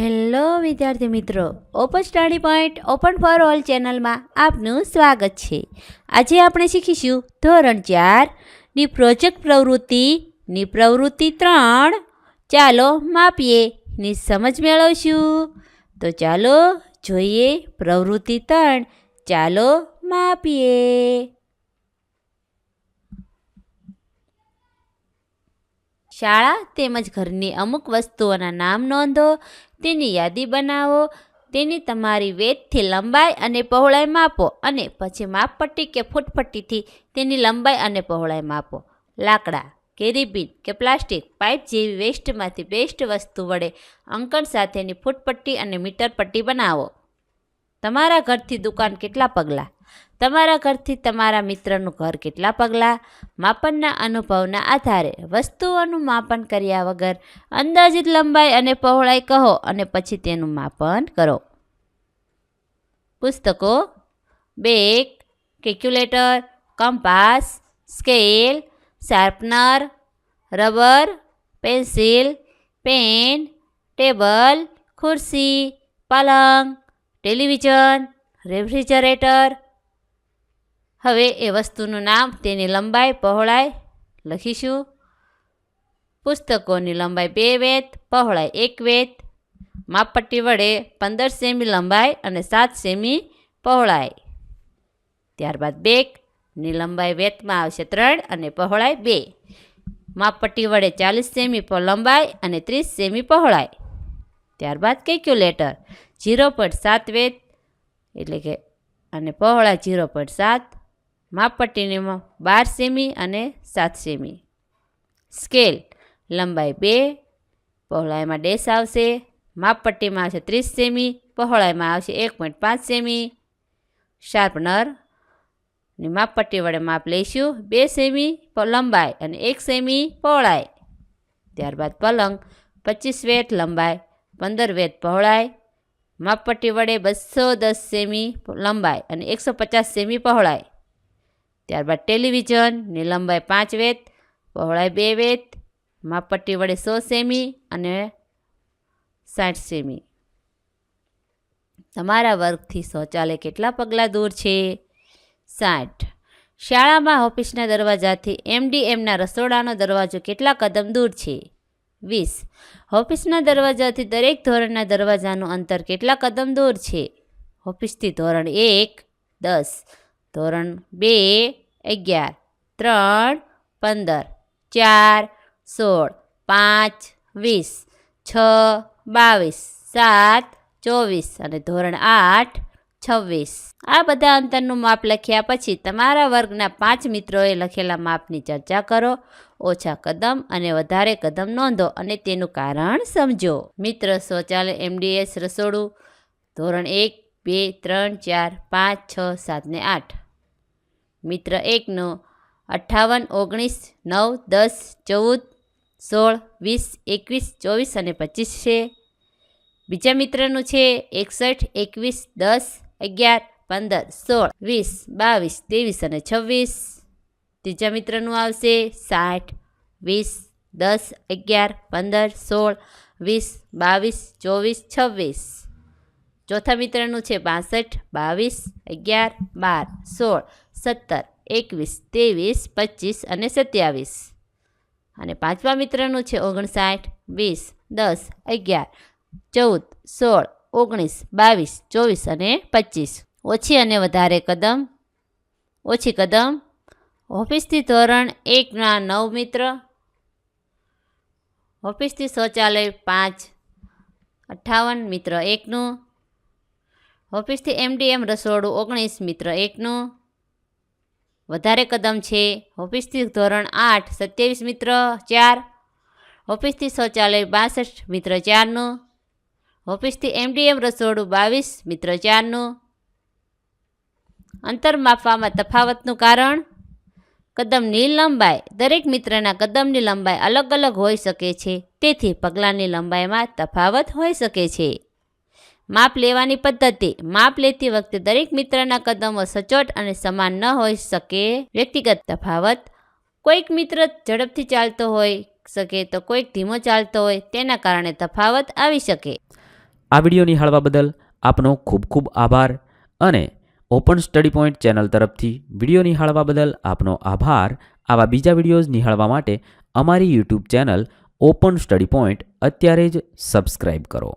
Hello વિદ્યાર્થી મિત્રો open study point open for all ચેનલમાં આપનું સ્વાગત છે. આજે આપણે શીખીશું ધોરણ ચારની પ્રોજેક્ટ પ્રવૃત્તિની પ્રવૃત્તિ ત્રણ. ચાલો માપીએ, ની સમજ મેળવશું. તો ચાલો જોઈએ પ્રવૃત્તિ ત્રણ. ચાલો માપીએ. શાળા તેમજ ઘરની અમુક વસ્તુઓના નામ નોંધો, તેની યાદી બનાવો, તેની તમારી વેદથી લંબાઈ અને પહોળાઈ માપો અને પછી માપપટ્ટી કે ફૂટપટ્ટીથી તેની લંબાઈ અને પહોળાઈ માપો. લાકડા કેરીબીન કે પ્લાસ્ટિક, પાઇપ જેવી વેસ્ટમાંથી બેસ્ટ વસ્તુ વડે અંકણ સાથેની ફૂટપટ્ટી અને મીટર પટ્ટી બનાવો. તમારા ઘરથી દુકાન કેટલા પગલાં? તમારા ઘરથી તમારા મિત્રનું ઘર કેટલા પગલાં? માપનના અનુભવના આધારે વસ્તુઓનું માપન કર્યા વગર અંદાજિત લંબાઈ અને પહોળાઈ કહો અને પછી તેનું માપન કરો. પુસ્તકો, bag, calculator, compass, scale, sharpener, rubber, pencil, pen, table, ખુરશી, પલંગ, ટેલિવિઝન, રેફ્રિજરેટર હવે એ વસ્તુનું નામ તેની લંબાઈ પહોળાઈ લખીશું. પુસ્તકોની લંબાઈ બે વેત, પહોળાઈ એક વેત. માપપટ્ટી વડે પંદર સેમી લંબાઈ અને સાત સેમી પહોળાઈ. ત્યારબાદ બેગની લંબાઈ વેતમાં આવશે ત્રણ અને પહોળાઈ બે. માપપટ્ટી વડે ચાલીસ સેમી લંબાઈ અને ત્રીસ સેમી પહોળાઈ. ત્યારબાદ કેલ્ક્યુલેટર, ઝીરો પોઈન્ટ સાત વેત, એટલે કે, અને પહોળાઈ ઝીરો પોઈન્ટ સાત માપપટ્ટીની બાર સેમી અને સાત સેમી. સ્કેલ, લંબાઈ બે, પહોળાઈમાં ડેશ આવશે. માપપટ્ટીમાં આવશે ત્રીસ સેમી, પહોળાઈમાં આવશે એક પોઈન્ટ પાંચ સેમી. શાર્પનરની માપપટ્ટી વડે માપ લઈશું. બે સેમી લંબાઈ અને એક સેમી, પહોળાઈ. ત્યારબાદ પલંગ, પચીસ વેત લંબાઈ, પંદર વેત પહોળાઈ. માપપટ્ટી વડે બસો દસ સેમી લંબાઈ અને એકસો પચાસ સેમી, પહોળાઈ. ત્યારબાદ ટેલિવિઝનની લંબાઈ પાંચ વેત પહોળાઈ બે વેત માપપટ્ટી વડે સો સેમી અને સાઠ સેમી. તમારા વર્ગથી શૌચાલય કેટલા પગલાં દૂર છે? સાઠ. શાળામાં ઓફિસના દરવાજાથી એમડીએમના રસોડાનો દરવાજો કેટલા કદમ દૂર છે? વીસ. ઓફિસના દરવાજાથી દરેક ધોરણના દરવાજાનું અંતર કેટલા કદમ દૂર છે? ઓફિસથી ધોરણ એક, દસ. ધોરણ બે, અગિયાર, ત્રણ, પંદર, ચાર, સોળ, પાંચ, વીસ, છ, બાવીસ, સાત, ચોવીસ અને ધોરણ આઠ, છવ્વીસ. આ બધા અંતરનું માપ લખ્યા પછી તમારા વર્ગના પાંચ મિત્રોએ લખેલા માપની ચર્ચા કરો, ઓછા કદમ અને વધારે કદમ નોંધો અને તેનું કારણ સમજો. મિત્ર શૌચાલય એમડીએસ રસોડું, ધોરણ એક, બે, ત્રણ, ચાર, પાંચ, છ, સાત ને આઠ. મિત્ર એકનો અઠ્ઠાવન ઓગણીસ, નવ, દસ, ચૌદ, સોળ, વીસ, એકવીસ, ચોવીસ અને પચીસ છે. બીજા મિત્રનું છે એકસઠ, એકવીસ, દસ, અગિયાર, પંદર, સોળ, વીસ, બાવીસ, ત્રેવીસ અને છવ્વીસ. ત્રીજા મિત્રનું આવશે સાઠ, વીસ, દસ, અગિયાર, પંદર, સોળ, વીસ, બાવીસ, ચોવીસ, છવ્વીસ. ચોથા મિત્રનું છે બાસઠ, બાવીસ, અગિયાર, બાર, સોળ, સત્તર, એકવીસ, ત્રેવીસ, પચીસ અને સત્યાવીસ. અને પાંચમા મિત્રનું છે ઓગણસાઠ, વીસ, દસ, અગિયાર, ચૌદ, સોળ, ઓગણીસ, બાવીસ, ચોવીસ અને પચીસ. ઓછી અને વધારે કદમ, ઓછી કદમ, ઓફિસથી ધોરણ એકના નવ મિત્ર, ઓફિસથી શૌચાલય પાંચ અઠ્ઠાવન મિત્ર એકનું ઓફિસથી એમડીએમ રસોડું ઓગણીસ મિત્ર એકનું વધારે કદમ છે. ઓફિસથી ધોરણ આઠ સત્યાવીસ મિત્ર ચાર. ઓફિસથી શૌચાલય બાસઠ મિત્ર ચારનું. ઓફિસથી એમડીએમ રસોડું બાવીસ મિત્ર ચારનું. અંતર માપવામાં તફાવતનું કારણ? કદમની લંબાઈ. દરેક મિત્રના કદમની લંબાઈ અલગ અલગ હોઈ શકે છે. તેથી પગલાંની લંબાઈમાં તફાવત હોઈ શકે છે. માપ લેવાની પદ્ધતિ. માપ લેતી વખતે દરેક મિત્રના કદમો સચોટ અને સમાન ન હોઈ શકે. વ્યક્તિગત તફાવત. કોઈક મિત્ર ઝડપથી ચાલતો હોઈ શકે તો કોઈક ધીમો ચાલતો હોય તેના કારણે તફાવત આવી શકે. આ વીડિયો નિહાળવા બદલ આપનો ખૂબ ખૂબ આભાર અને ઓપન સ્ટડી પોઈન્ટ ચેનલ તરફથી વીડિયો નિહાળવા બદલ આપનો આભાર. આવા બીજા વિડીયોઝ નિહાળવા માટે અમારી YouTube channel open study point અત્યારે જ સબસ્ક્રાઈબ કરો.